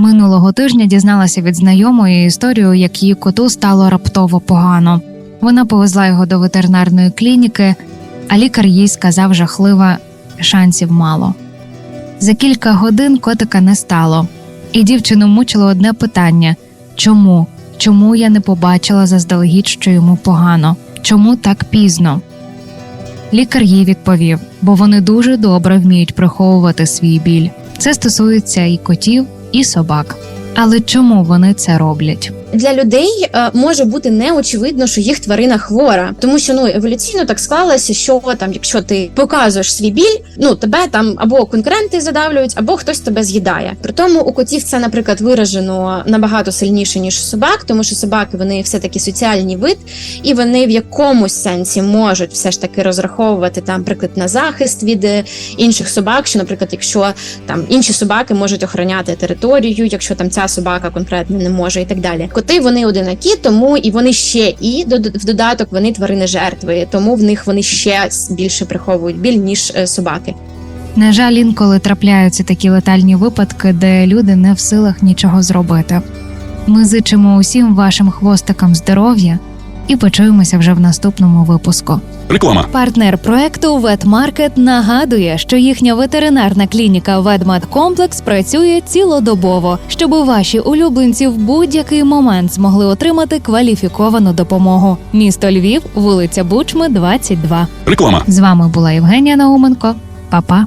Минулого тижня дізналася від знайомої історію, як її коту стало раптово погано. Вона повезла його до ветеринарної клініки, а лікар їй сказав жахливо, шансів мало. За кілька годин котика не стало, і дівчину мучило одне питання: чому? Чому я не побачила заздалегідь, що йому погано? Чому так пізно? Лікар їй відповів, бо вони дуже добре вміють приховувати свій біль. Це стосується і котів, і собак. Але чому вони це роблять? Для людей е, може бути неочевидно, що їх тварина хвора, тому що ну еволюційно так склалося, що там, якщо ти показуєш свій біль, ну тебе там або конкуренти задавлюють, або хтось тебе з'їдає. При тому у котів це, наприклад, виражено набагато сильніше ніж собак, тому що собаки вони все таки соціальний вид, і вони в якомусь сенсі можуть все ж таки розраховувати там, наприклад, на захист від е, інших собак. Що, наприклад, якщо там інші собаки можуть охороняти територію, якщо там ця собака конкретно не може, і так далі. Коти вони одинакі, тому і вони ще і в додаток вони тварини жертви, тому в них вони ще більше приховують біль ніж е, собаки. На жаль, інколи трапляються такі летальні випадки, де люди не в силах нічого зробити. Ми зичимо усім вашим хвостикам здоров'я і почуємося вже в наступному випуску. Реклама. Партнер проекту Ветмаркет нагадує, що їхня ветеринарна клініка Ведмедкомплекс працює цілодобово, щоб ваші улюбленці в будь-який момент змогли отримати кваліфіковану допомогу. Місто Львів, вулиця Бучми, 22. Реклама. З вами була Євгенія Науменко. Па-па!